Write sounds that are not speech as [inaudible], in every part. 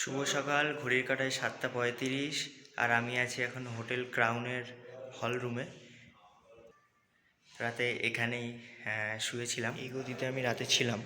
শুভ সকাল, ঘড়ির কাটায় সাতটা পঁয়ত্রিশ আর আমি আছি এখন হোটেল ক্রাউনের হল রুমে। রাতে এখানেই শুয়েছিলাম। এই গতিতে আমি রাতে ছিলাম।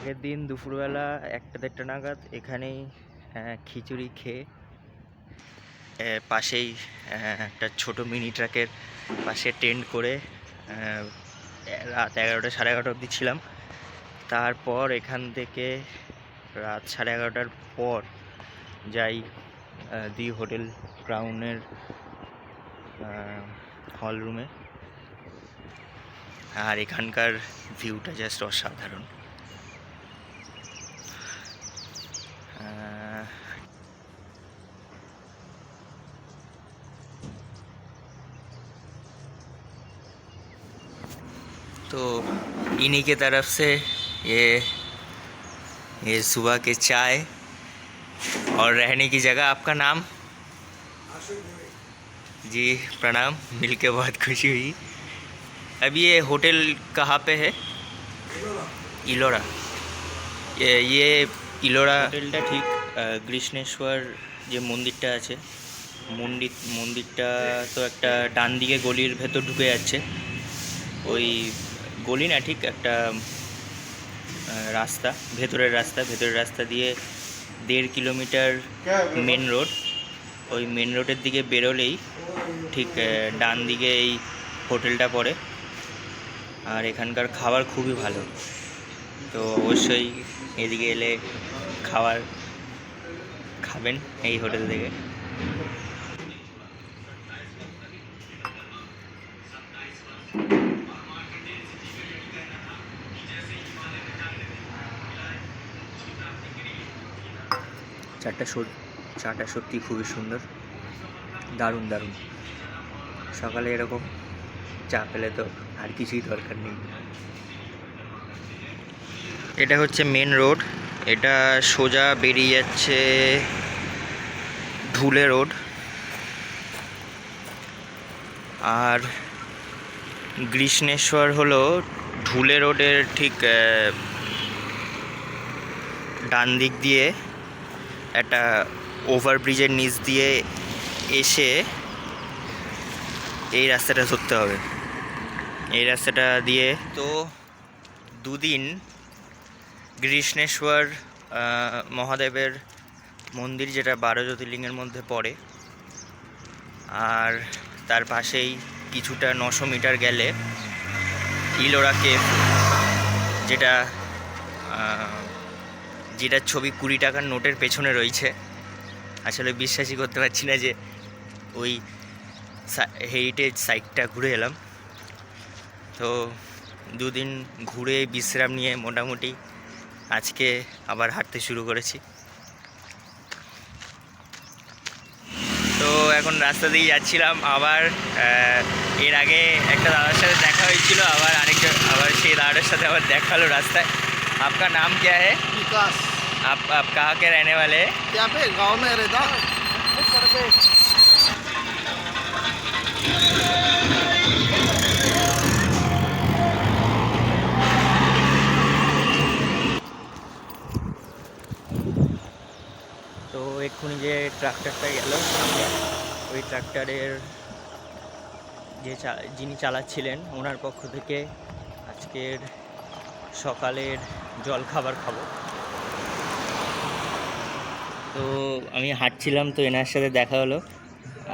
আগের দিন দুপুরবেলা একটা দেড়টা নাগাদ এখানেই খিচুড়ি খেয়ে পাশেই একটা ছোট মিনি ট্রাকের পাশে টেন্ট করে রাত এগারোটা সাড়ে এগারোটা অবধি ছিলাম। তারপর এখান থেকে রাত সাড়ে এগারোটার পর যাই দি হোটেল ক্রাউনের হল রুমে। আর এখানকার ভিউটা জাস্ট অসাধারণ। इन्हीं के तरफ से ये ये सुबह के चाय और रहने की जगह आपका नाम जी प्रणाम मिलके बहुत खुशी हुई अभी ये होटल कहाँ पे है इलोरा ये ये ইলোরা হোটেলটা ঠিক আহ, কৃষ্ণেশ্বর যে মন্দিরটা আছে মন্দির মন্দিরটা তো একটা ডান দিকে গলির ভেতর ঢুকে যাচ্ছে ওই গলি না, ঠিক একটা রাস্তা, ভেতরের রাস্তা ভেতরের রাস্তা দিয়ে দেড় কিলোমিটার মেন রোড ওই মেন রোডের দিকে বেরোলেই ঠিক ডান দিকে এই হোটেলটা পড়ে। আর এখানকার খাবার খুবই ভালো। তো অবশ্যই এদিকে এলে খাবার খাবেন এই হোটেল থেকে। সত- চাটা সত্যি খুবই সুন্দর। দারুণ দারুণ। সকালে এরকম চা পেলে তো আর কিছুই দরকার নেই। এটা হচ্ছে মেন রোড এটা সোজা বেরিয়ে যাচ্ছে ধুলে রোড আর গ্রীষ্ণেশ্বর হলো ধুলে রোডের ঠিক ডান দিক দিয়ে। একটা ওভারব্রিজের নিচ দিয়ে এসে এই রাস্তাটা ধরতে হবে। এই রাস্তাটা দিয়ে তো দুদিন গ্রীষ্ণেশ্বর মহাদেবের মন্দির যেটা বারো জ্যোতির্লিঙ্গের মধ্যে পড়ে, আর তার পাশেই কিছুটা নশো মিটার গেলে ইলোরা কেভ, যেটা যেটার ছবি কুড়ি টাকার নোটের পেছনে রয়েছে। আসলে বিশ্বাসই করতে পারছি না যে ওই হেরিটেজ সাইটটা ঘুরে এলাম। তো দুদিন ঘুরে বিশ্রাম নিয়ে মোটামুটি আজকে আবার হাঁটতে শুরু করেছি। তো এখন রাস্তা দিয়ে যাচ্ছিলাম। আবার এর আগে একটা দাদার সাথে দেখা হয়েছিল, আবার আরেকটা আবার সেই দাদার সাথে আবার দেখাল রাস্তায়। আপনার নাম কে হ্যাঁ বিকাশ। आप आप कहाँ के रहने वाले हैं यहाँ पे गांव में रहता তো এক্ষুনি যে ট্রাক্টরটা গেল সামনে ওই ট্র্যাক্টরের যে চা- যিনি চালাচ্ছিলেন ওনার পক্ষ থেকে আজকের সকালের জল খাবার খাবো তো আমি হাঁটছিলাম তো এনার সাথে দেখা হলো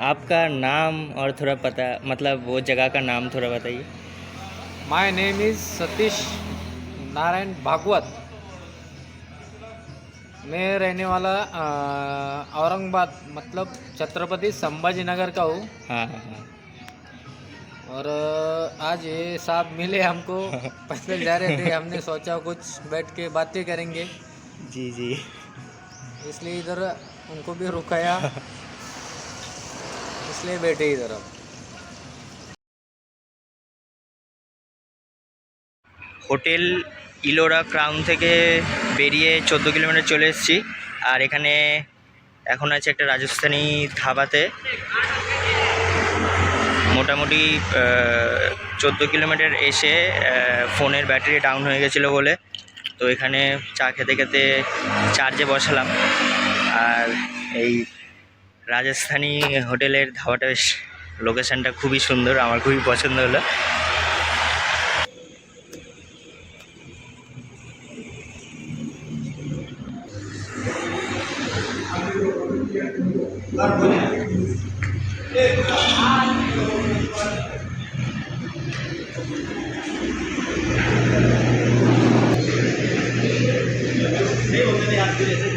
आपका नाम और थोड़ा पता मतलब वो जगह का नाम थोड़ा बताइए my name is Satish Narayan Bhagwat मैं रहने वाला अ, औरंगाबाद मतलब छत्रपति संभाजी नगर का हूँ हाँ हाँ हाँ और अ, आज ये साहब मिले हमको [laughs] पैदल जा रहे थे हमने सोचा कुछ बैठ के बातें करेंगे जी जी इसलिए इधर उनको भी रुकाया [laughs] इसलिए बैठे इधर अब হোটেল ইলোরা ক্রাউন থেকে বেরিয়ে চোদ্দো কিলোমিটার চলে এসেছি আর এখানে এখন আছে একটা রাজস্থানি ধাবাতে মোটামুটি চোদ্দো কিলোমিটার এসে আহ, ফোনের ব্যাটারি ডাউন হয়ে গেছিলো বলে তো এখানে চা খেতে খেতে চার্জে বসালাম। আর এই রাজস্থানি হোটেলের ধাবাটা বেশ লোকেশানটা খুবই সুন্দর, আমার খুবই পছন্দ হলো। Gracias.